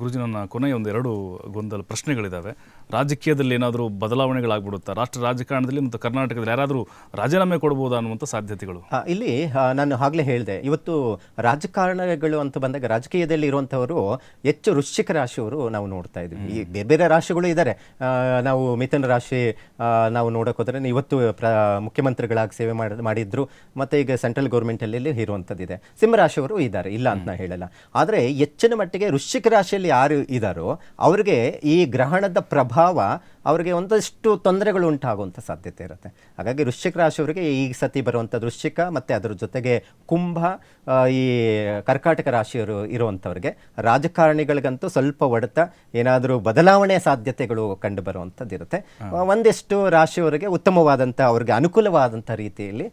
ಗುರುಜಿ ನನ್ನ ಕೊನೆಯ ಒಂದು ಎರಡು ಗೊಂದಲ ಪ್ರಶ್ನೆಗಳಿದ್ದಾವೆ ರಾಜಕೀಯದಲ್ಲಿ ಏನಾದರೂ ಬದಲಾವಣೆಗಳಾಗ್ಬಿಡುತ್ತಾ? ರಾಷ್ಟ್ರ ರಾಜಕಾರಣದಲ್ಲಿ ಮತ್ತು ಕರ್ನಾಟಕದಲ್ಲಿ ಯಾರಾದರೂ ರಾಜೀನಾಮೆ ಕೊಡ್ಬೋದಾ ಅನ್ನುವಂಥ ಸಾಧ್ಯತೆಗಳು? ಇಲ್ಲಿ ನಾನು ಆಗಲೇ ಹೇಳಿದೆ. ಇವತ್ತು ರಾಜಕಾರಣಗಳು ಅಂತ ಬಂದಾಗ ರಾಜಕೀಯದಲ್ಲಿ ಇರುವಂಥವರು ಹೆಚ್ಚು ವೃಶ್ಚಿಕ ರಾಶಿಯವರು ನಾವು ನೋಡ್ತಾ ಇದ್ದೀವಿ. ಈ ಬೇರೆ ಬೇರೆ ರಾಶಿಗಳು ಇದ್ದಾರೆ. ನಾವು ಮಿಥುನ ರಾಶಿ ನಾವು ನೋಡೋಕೆ ಹೋದ್ರೆ ಇವತ್ತು ಪ್ರ ಮುಖ್ಯಮಂತ್ರಿಗಳಾಗಿ ಸೇವೆ ಮಾಡಿ ಮಾಡಿದ್ರು. ಮತ್ತು ಈಗ ಸೆಂಟ್ರಲ್ ಗೌರ್ಮೆಂಟಲ್ಲಿ ಇರುವಂಥದ್ದಿದೆ. ಸಿಂಹರಾಶಿಯವರು ಇದ್ದಾರೆ. ಇಲ್ಲ ಅಂತ ನಾನು ಹೇಳಲ್ಲ. ಆದರೆ ಹೆಚ್ಚಿನ ಮಟ್ಟಿಗೆ ವೃಶ್ಚಿಕ ರಾಶಿಯಲ್ಲಿ ಯಾರು ಇದ್ದಾರೋ ಅವ್ರಿಗೆ ಈ ಗ್ರಹಣದ ಪ್ರಭಾವ ಅವರಿಗೆ ಒಂದಷ್ಟು ತೊಂದರೆಗಳು ಉಂಟಾಗುವಂಥ ಸಾಧ್ಯತೆ ಇರುತ್ತೆ. ಹಾಗಾಗಿ ವೃಶ್ಚಿಕ ರಾಶಿಯವರಿಗೆ ಈ ಸತಿ ಬರುವಂಥ ವೃಶ್ಚಿಕ ಮತ್ತು ಅದರ ಜೊತೆಗೆ ಕುಂಭ ಈ ಕರ್ಕಾಟಕ ರಾಶಿಯವರು ಇರುವಂಥವ್ರಿಗೆ ರಾಜಕಾರಣಿಗಳಿಗಂತೂ ಸ್ವಲ್ಪ ಒಡೆತ ಏನಾದರೂ ಬದಲಾವಣೆ ಸಾಧ್ಯತೆಗಳು ಕಂಡು ಬರುವಂಥದ್ದು ಇರುತ್ತೆ ಒಂದಿಷ್ಟು ರಾಶಿಯವರಿಗೆ ಉತ್ತಮವಾದಂಥ ಅವ್ರಿಗೆ ಅನುಕೂಲವಾದಂಥ ರೀತಿಯಲ್ಲಿ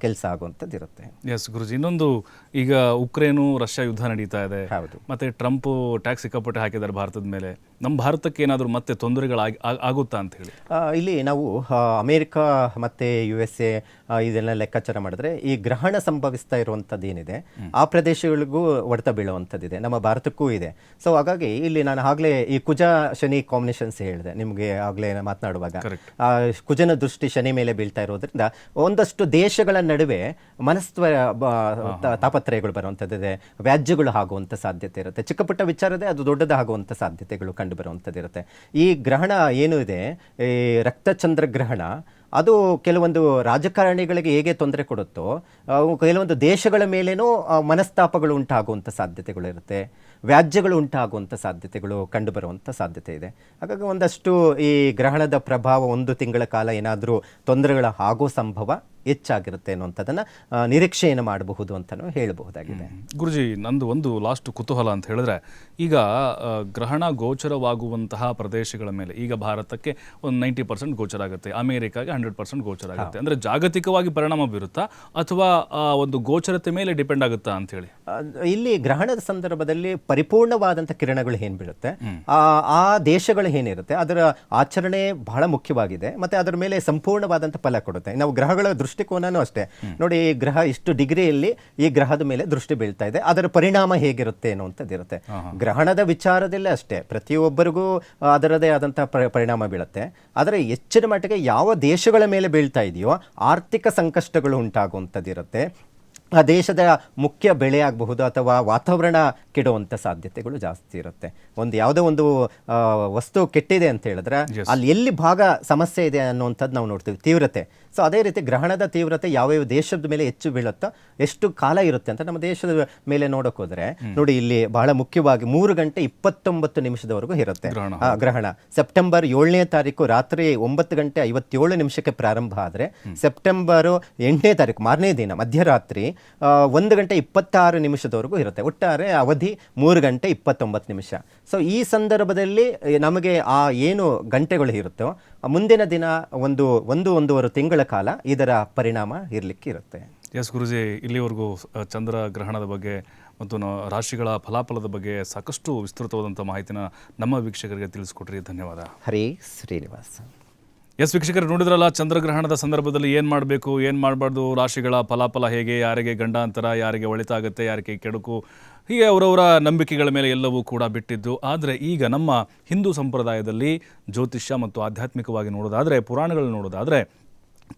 ಕೆಲಸ ಆಗುವಂಥದ್ದು ಇರುತ್ತೆ. ಎಸ್ ಗುರುಜಿ ಇನ್ನೊಂದು ಈಗ ಉಕ್ರೇನು ರಷ್ಯಾ ಯುದ್ಧ ನಡೀತಾ ಇದೆ. ಹೌದು. ಮತ್ತೆ ಟ್ರಂಪ್ ಟ್ಯಾಕ್ಸ್ ಸಿಕ್ಕಾಪಟ್ಟೆ ಹಾಕಿದ್ದಾರೆ ಭಾರತದ ಮೇಲೆ. ನಮ್ಮ ಭಾರತಕ್ಕೆ ಏನಾದರೂ ಮತ್ತೆ ತೊಂದರೆಗಳಾಗಿ ಆಗುತ್ತಾ ಅಂತ ಹೇಳಿ. ಇಲ್ಲಿ ನಾವು ಅಮೇರಿಕ ಮತ್ತು ಯು ಎಸ್ ಎ ಇದೆಲ್ಲ ಲೆಕ್ಕಾಚಾರ ಮಾಡಿದ್ರೆ ಈ ಗ್ರಹಣ ಸಂಭವಿಸ್ತಾ ಇರುವಂಥದ್ದು ಏನಿದೆ ಆ ಪ್ರದೇಶಗಳಿಗೂ ಹೊಡೆತ ಬೀಳುವಂಥದ್ದಿದೆ. ನಮ್ಮ ಭಾರತಕ್ಕೂ ಇದೆ. ಸೊ ಹಾಗಾಗಿ ಇಲ್ಲಿ ನಾನು ಆಗಲೇ ಈ ಕುಜ ಶನಿ ಕಾಂಬಿನೇಷನ್ಸ್ ಹೇಳಿದೆ. ನಿಮಗೆ ಆಗಲೇ ಮಾತನಾಡುವಾಗ. ಕುಜನ ದೃಷ್ಟಿ ಶನಿ ಮೇಲೆ ಬೀಳ್ತಾ ಇರೋದ್ರಿಂದ ಒಂದಷ್ಟು ದೇಶಗಳ ನಡುವೆ ಮನಸ್ತ್ವ ತಾಪತ್ರಯಗಳು ಬರುವಂಥದ್ದು ತಾಪತ್ರಯಗಳು ಬರುವಂಥದ್ದಿದೆ. ವ್ಯಾಜ್ಯಗಳು ಆಗುವಂಥ ಸಾಧ್ಯತೆ ಇರುತ್ತೆ. ಚಿಕ್ಕ ಪುಟ್ಟ ವಿಚಾರದೇ ಅದು ದೊಡ್ಡದಾಗುವಂಥ ಸಾಧ್ಯತೆಗಳು ಕಂಡು ಬರುವಂಥದ್ದಿರುತ್ತೆ. ಈ ಗ್ರಹಣ ಏನು ಇದೆ? ಈ ರಕ್ತಚಂದ್ರ ಗ್ರಹಣ ಅದು ಕೆಲವೊಂದು ರಾಜಕಾರಣಿಗಳಿಗೆ ಹೇಗೆ ತೊಂದರೆ ಕೊಡುತ್ತೋ ಕೆಲವೊಂದು ದೇಶಗಳ ಮೇಲೇನೂ ಮನಸ್ತಾಪಗಳು ಉಂಟಾಗುವಂಥ ಸಾಧ್ಯತೆಗಳು ಇರುತ್ತೆ. ವ್ಯಾಜ್ಯಗಳು ಉಂಟಾಗುವಂಥ ಸಾಧ್ಯತೆಗಳು ಕಂಡು ಬರುವಂಥ ಸಾಧ್ಯತೆ ಇದೆ. ಹಾಗಾಗಿ ಒಂದಷ್ಟು ಈ ಗ್ರಹಣದ ಪ್ರಭಾವ ಒಂದು ತಿಂಗಳ ಕಾಲ ಏನಾದರೂ ತೊಂದರೆಗಳ ಆಗೋ ಸಂಭವ ಹೆಚ್ಚಾಗಿರುತ್ತೆ ಅನ್ನುವಂಥದ್ದನ್ನು ನಿರೀಕ್ಷೆಯನ್ನು ಮಾಡಬಹುದು ಅಂತಲೂ ಹೇಳಬಹುದಾಗಿದೆ. ಗುರುಜಿ ನಂದು ಒಂದು ಲಾಸ್ಟ್ ಕುತೂಹಲ ಅಂತ ಹೇಳಿದ್ರೆ ಈಗ ಗ್ರಹಣ ಗೋಚರವಾಗುವಂತಹ ಪ್ರದೇಶಗಳ ಮೇಲೆ ಈಗ ಭಾರತಕ್ಕೆ ಒಂದು ನೈಂಟಿ ಪರ್ಸೆಂಟ್ ಗೋಚರ ಆಗುತ್ತೆ ಅಮೆರಿಕಾಗೆ ಹಂಡ್ರೆಡ್ ಪರ್ಸೆಂಟ್ ಗೋಚರ ಆಗುತ್ತೆ. ಅಂದ್ರೆ ಜಾಗತಿಕವಾಗಿ ಪರಿಣಾಮ ಬೀರುತ್ತಾ ಅಥವಾ ಆ ಒಂದು ಗೋಚರತೆ ಮೇಲೆ ಡಿಪೆಂಡ್ ಆಗುತ್ತಾ ಅಂತ ಹೇಳಿ? ಇಲ್ಲಿ ಗ್ರಹಣದ ಸಂದರ್ಭದಲ್ಲಿ ಪರಿಪೂರ್ಣವಾದಂಥ ಕಿರಣಗಳು ಏನು ಬೀಳುತ್ತೆ? ಆ ಆ ದೇಶಗಳು ಏನಿರುತ್ತೆ? ಅದರ ಆಚರಣೆ ಬಹಳ ಮುಖ್ಯವಾಗಿದೆ ಮತ್ತೆ ಅದರ ಮೇಲೆ ಸಂಪೂರ್ಣವಾದಂಥ ಫಲ ಕೊಡುತ್ತೆ. ನಾವು ಗ್ರಹಗಳ ದೃಷ್ಟಿಕೋನನೂ ಅಷ್ಟೇ. ನೋಡಿ ಈ ಗ್ರಹ ಇಷ್ಟು ಡಿಗ್ರಿಯಲ್ಲಿ ಈ ಗ್ರಹದ ಮೇಲೆ ದೃಷ್ಟಿ ಬೀಳ್ತಾ ಇದೆ. ಅದರ ಪರಿಣಾಮ ಹೇಗಿರುತ್ತೆ ಅನ್ನುವಂಥದ್ದು ಇರುತ್ತೆ ಗ್ರಹಣದ ವಿಚಾರದಲ್ಲೇ ಅಷ್ಟೇ. ಪ್ರತಿಯೊಬ್ಬರಿಗೂ ಅದರದೇ ಆದಂತಹ ಪರಿಣಾಮ ಬೀಳುತ್ತೆ. ಆದರೆ ಹೆಚ್ಚಿನ ಮಟ್ಟಿಗೆ ಯಾವ ದೇಶಗಳ ಮೇಲೆ ಬೀಳ್ತಾ ಇದೆಯೋ ಆರ್ಥಿಕ ಸಂಕಷ್ಟಗಳು ಉಂಟಾಗುವಂಥದ್ದು ಇರುತ್ತೆ ಆ ದೇಶದ ಮುಖ್ಯ ಬೆಳೆ ಆಗಬಹುದು ಅಥವಾ ವಾತಾವರಣ ಕೆಡುವಂಥ ಸಾಧ್ಯತೆಗಳು ಜಾಸ್ತಿ ಇರುತ್ತೆ. ಒಂದು ಯಾವುದೋ ಒಂದು ವಸ್ತು ಕೆಟ್ಟಿದೆ ಅಂತ ಹೇಳಿದ್ರೆ ಅಲ್ಲಿ ಎಲ್ಲಿ ಭಾಗ ಸಮಸ್ಯೆ ಇದೆ ಅನ್ನುವಂಥದ್ದು ನಾವು ನೋಡ್ತೀವಿ. ತೀವ್ರತೆ. ಸೊ ಅದೇ ರೀತಿ ಗ್ರಹಣದ ತೀವ್ರತೆ ಯಾವ್ಯಾವ ದೇಶದ ಮೇಲೆ ಹೆಚ್ಚು ಬೀಳುತ್ತೋ ಎಷ್ಟು ಕಾಲ ಇರುತ್ತೆ ಅಂತ ನಮ್ಮ ದೇಶದ ಮೇಲೆ ನೋಡೋಕೆ ಹೋದ್ರೆ ನೋಡಿ ಇಲ್ಲಿ ಬಹಳ ಮುಖ್ಯವಾಗಿ ಮೂರು ಗಂಟೆ ಇಪ್ಪತ್ತೊಂಬತ್ತು ನಿಮಿಷದವರೆಗೂ ಇರುತ್ತೆ. ಗ್ರಹಣ. ಆ, ಗ್ರಹಣ. ಸೆಪ್ಟೆಂಬರ್ ಏಳನೇ ತಾರೀಕು ರಾತ್ರಿ ಒಂಬತ್ತು ಗಂಟೆ ಐವತ್ತೇಳು ನಿಮಿಷಕ್ಕೆ ಪ್ರಾರಂಭ ಆದರೆ ಸೆಪ್ಟೆಂಬರ್ ಎಂಟನೇ ತಾರೀಕು ಮಾರನೇ ದಿನ ಮಧ್ಯರಾತ್ರಿ ಒಂದು ಗಂಟೆ ಇಪ್ಪತ್ತಾರು ನಿಮಿಷದವರೆಗೂ ಇರುತ್ತೆ. ಒಟ್ಟಾರೆ ಅವಧಿ ಮೂರು ಗಂಟೆ ಇಪ್ಪತ್ತೊಂಬತ್ತು ನಿಮಿಷ. ಸೊ ಈ ಸಂದರ್ಭದಲ್ಲಿ ನಮಗೆ ಆ ಏನು ಗಂಟೆಗಳು ಇರುತ್ತೋ ಮುಂದಿನ ದಿನ ಒಂದು ಒಂದು ಒಂದೂವರೆ ತಿಂಗಳ ಕಾಲ ಇದರ ಪರಿಣಾಮ ಇರಲಿಕ್ಕೆ ಇರುತ್ತೆ. ಎಸ್ ಗುರುಜಿ ಇಲ್ಲಿವರೆಗೂ ಚಂದ್ರ ಗ್ರಹಣದ ಬಗ್ಗೆ ಮತ್ತು ರಾಶಿಗಳ ಫಲಾಫಲದ ಬಗ್ಗೆ ಸಾಕಷ್ಟು ವಿಸ್ತೃತವಾದಂಥ ಮಾಹಿತಿನ ನಮ್ಮ ವೀಕ್ಷಕರಿಗೆ ತಿಳಿಸ್ಕೊಟ್ರಿ. ಧನ್ಯವಾದ. ಹರಿ ಶ್ರೀನಿವಾಸ. ಎಸ್ ವೀಕ್ಷಕರು ನೋಡಿದ್ರಲ್ಲ, ಚಂದ್ರಗ್ರಹಣದ ಸಂದರ್ಭದಲ್ಲಿ ಏನು ಮಾಡಬೇಕು, ಏನು ಮಾಡಬಾರ್ದು, ರಾಶಿಗಳ ಫಲಾಫಲ ಹೇಗೆ, ಯಾರಿಗೆ ಗಂಡಾಂತರ, ಯಾರಿಗೆ ಒಳಿತಾಗುತ್ತೆ ಯಾರಿಗೆ ಕೆಡುಕು, ಹೀಗೆ ಅವರವರ ನಂಬಿಕೆಗಳ ಮೇಲೆ ಎಲ್ಲವೂ ಕೂಡ ಬಿಟ್ಟಿದ್ದು. ಆದರೆ ಈಗ ನಮ್ಮ ಹಿಂದೂ ಸಂಪ್ರದಾಯದಲ್ಲಿ ಜ್ಯೋತಿಷ್ಯ ಮತ್ತು ಆಧ್ಯಾತ್ಮಿಕವಾಗಿ ನೋಡೋದಾದರೆ ಪುರಾಣಗಳನ್ನು ನೋಡೋದಾದರೆ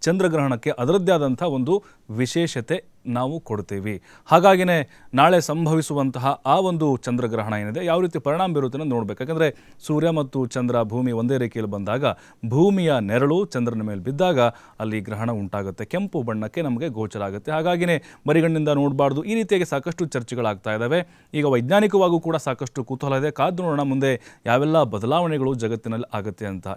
ಚಂದ್ರಗ್ರಹಣಕ್ಕೆ ಅದರದ್ದೇ ಆದಂಥ ಒಂದು ವಿಶೇಷತೆ ನಾವು ಕೊಡ್ತೀವಿ. ಹಾಗಾಗಿನೇ ನಾಳೆ ಸಂಭವಿಸುವಂತಹ ಆ ಒಂದು ಚಂದ್ರಗ್ರಹಣ ಏನಿದೆ, ಯಾವ ರೀತಿ ಪರಿಣಾಮ ಬೀರುತ್ತೆ ಅನ್ನೋದು ನೋಡಬೇಕು. ಯಾಕಂದರೆ ಸೂರ್ಯ ಮತ್ತು ಚಂದ್ರ ಭೂಮಿ ಒಂದೇ ರೇಖೆಯಲ್ಲಿ ಬಂದಾಗ, ಭೂಮಿಯ ನೆರಳು ಚಂದ್ರನ ಮೇಲೆ ಬಿದ್ದಾಗ ಅಲ್ಲಿ ಗ್ರಹಣ ಉಂಟಾಗುತ್ತೆ. ಕೆಂಪು ಬಣ್ಣಕ್ಕೆ ನಮಗೆ ಗೋಚರ ಆಗುತ್ತೆ. ಹಾಗಾಗಿನೇ ಮರಿಗಣ್ಣಿಂದ ನೋಡಬಾರ್ದು. ಈ ರೀತಿಯಾಗಿ ಸಾಕಷ್ಟು ಚರ್ಚೆಗಳಾಗ್ತಾ ಇದ್ದಾವೆ ಈಗ ವೈಜ್ಞಾನಿಕವಾಗೂ ಕೂಡ ಸಾಕಷ್ಟು ಕುತೂಹಲ ಇದೆ. ಕಾದು ನೋಡೋಣ ಮುಂದೆ ಯಾವೆಲ್ಲ ಬದಲಾವಣೆಗಳು ಜಗತ್ತಿನಲ್ಲಿ ಆಗುತ್ತೆ ಅಂತ